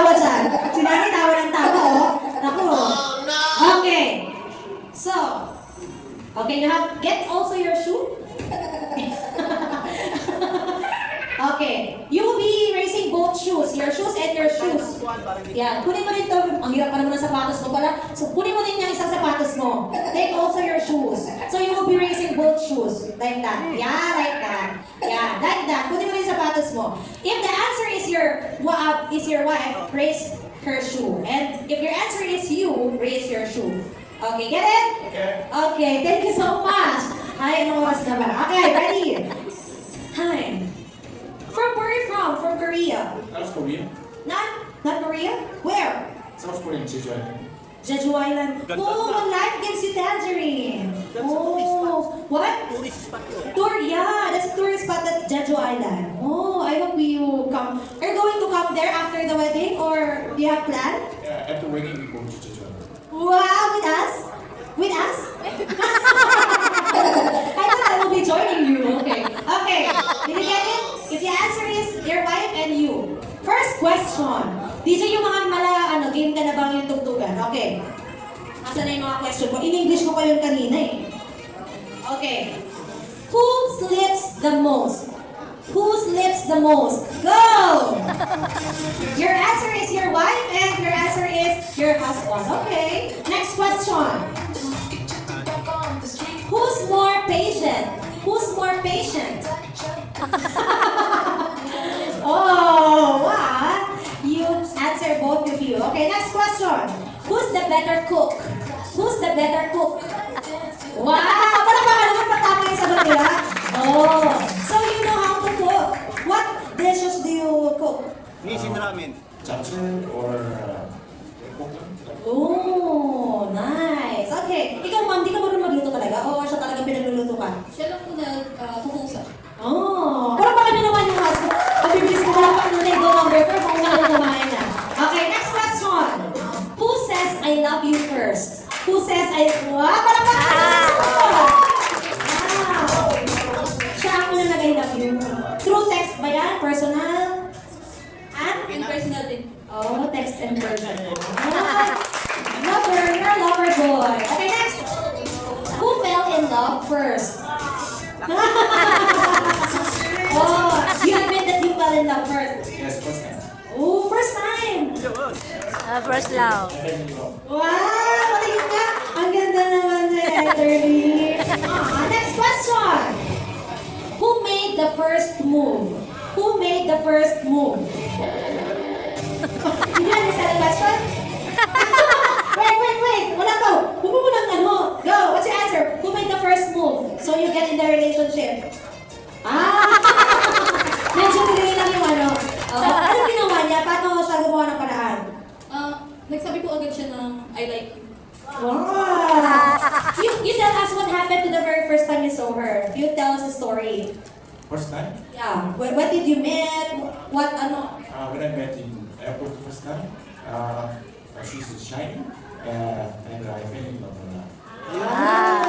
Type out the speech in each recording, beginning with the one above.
tawa dyan. Si Nani tawa ng tawa, oh. Naku. Okay. So, okay, you have, get also your shoe. okay. You will be raising both shoes. Your shoes and your shoes. Yan. Kunin mo rin to. Ang hirap pa naman ng sapatos mo pala. So, kunin mo din yung isang sapatos mo. Take also your shoes. So, you will be raising both shoes. Like that. Yeah, like that. Yeah, like that. Kunin mo rin yung sapatos mo. If the answer is your wa- uh, is your wife, raise her shoe. And if your answer is you, raise your shoe. Okay, get it? Okay. Okay, thank you so much. Hi, anong oras na ba? Okay, ready? Hi. From where are you from? From Korea. South Korea. Not, not Korea? Where? South Korean Jeju Island. Jeju Island. Oh, when life gives you tangerine. Oh, what? Tourist spot yun. Tour, yeah, that's a tourist spot at Jeju Island. Oh, I hope you come. Are you going to come there after the wedding or do you have plan? Yeah, at the wedding we go to Jeju Island. Wow, with us? With us? I thought I will be joining you. Okay. Okay. Did you get it? If the answer is your wife and you. First question. DJ yung mga mala, ano, game ka na bang yung tugtugan? Okay. Asa na yung mga question ko? In English ko pa yun kanina eh. Okay. Who the most? Who sleeps the most? Go! Your answer is your wife and your answer is your husband. Okay. Next question. Who's more patient? Who's more patient? oh, what? You answer both of you. Okay, next question. Who's the better cook? Who's the better cook? Wow! Parang baka naman patama yung sagot nila. Oh, so you know how to cook. What dishes do you cook? Nissin ramen. Japchae or uh, 볶음? Oh, nice. Okay. Ikaw, ma'am, di ka marunong magluto talaga? O siya talagang pinagluluto ka? Siya lang po nag-kukusa. Oh, parang baka na naman yung husband. Mabibilis ko lang pang nunay go number pero kung wala kumain na. Okay, next question. Who says I love you first? Who says I... Wow, parang baka Wow. Personal? At? And personal din. Oh, text and personal. Lover, you're a lover boy. Okay, next. Who fell in love first? oh, you admit that you fell in love first. Yes, first time. Oh, first time. Ah, first love. Wow, tingin ka. Ang ganda naman ni Etherly. Ah, next question. Who made the first move? Who made the first move? Did you understand the question? wait, wait, wait. Wala to. Huwag mo munang ano. Go. What's your answer? Who made the first move? So you get in the relationship. Ah! Medyo delay lang yung ano. Uh, ano ginawa niya? Paano siya gumawa ng paraan? Ah, nagsabi po agad siya ng I like you. Wow! you, you tell us what happened to the very first time you saw her. You tell us the story. First time? Yeah. What, what did you meet? What, ano? Uh, when I met in airport the first time, uh, she's shiny, uh, and I fell in love with her. Ah.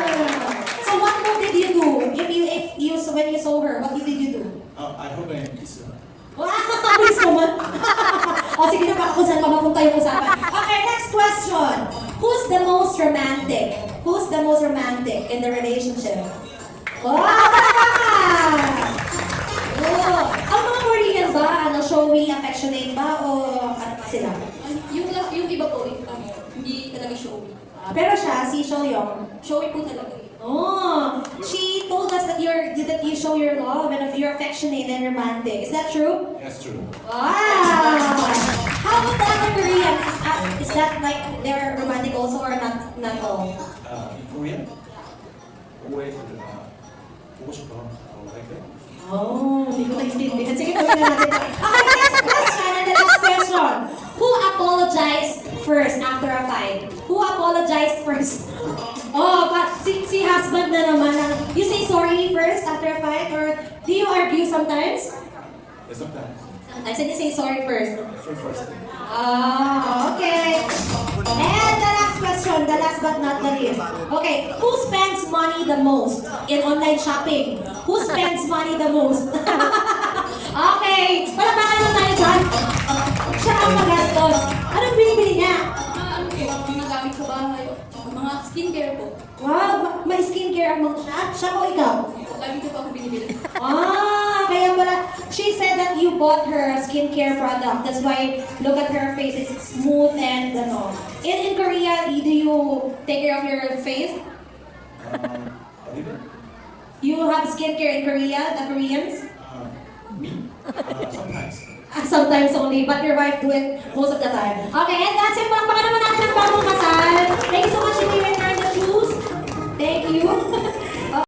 So what move did you do? If you, if you, so when you saw her, what did you do? Uh, I hope I kiss her. Wow! Bilis naman. o sige na, baka kung saan pa mapunta yung usapan. Okay, next question. Who's the most romantic? Who's the most romantic in the relationship? Wow! Oh, ang mga Korean ba, ano, showy, affectionate ba, o ano pa sila? Ah, yung, yung iba po, eh, ano, hindi talaga showy. Ah, pero siya, si Shoyong, Showy po talaga. eh. Oh, she told us that you're that you show your love and you're affectionate and romantic. Is that true? Yes, true. Wow! How about the other Koreans? Uh, is that like they're romantic also or not not all? Uh, in Korean, always uh, Puso pa lang makakaway kayo. Oh, hindi ko maintindihan. Sige, pag. Okay, next question and the last question. Who apologized first after a fight? Who apologized first? Oh, but si, si husband na naman. You say sorry first after a fight or do you argue sometimes? Yes, sometimes. Sometimes, and you say sorry first. Sorry first. Ah. Okay, who spends money the most in online shopping? Who spends money the most? okay, palapakan na tayo dyan. Uh, siya ang magastos. Anong binibili niya? Ah, ano po, skincare po. Wow, may skincare ang ah, siya. Siya o ikaw? Lagi ko po ako binibili. Ah, kaya pala. She said that you bought her skincare product. That's why, look at her face. It's smooth Korea, do you take care of your face? Um. You have skincare in Korea, the Koreans? Uh, me? Uh, sometimes. Ah, Sometimes only, but your wife do it most of the time. Okay, and that's it. Palakpakan naman natin ang bagong kasal. Thank you so much, Jimmy, return the shoes. Thank you.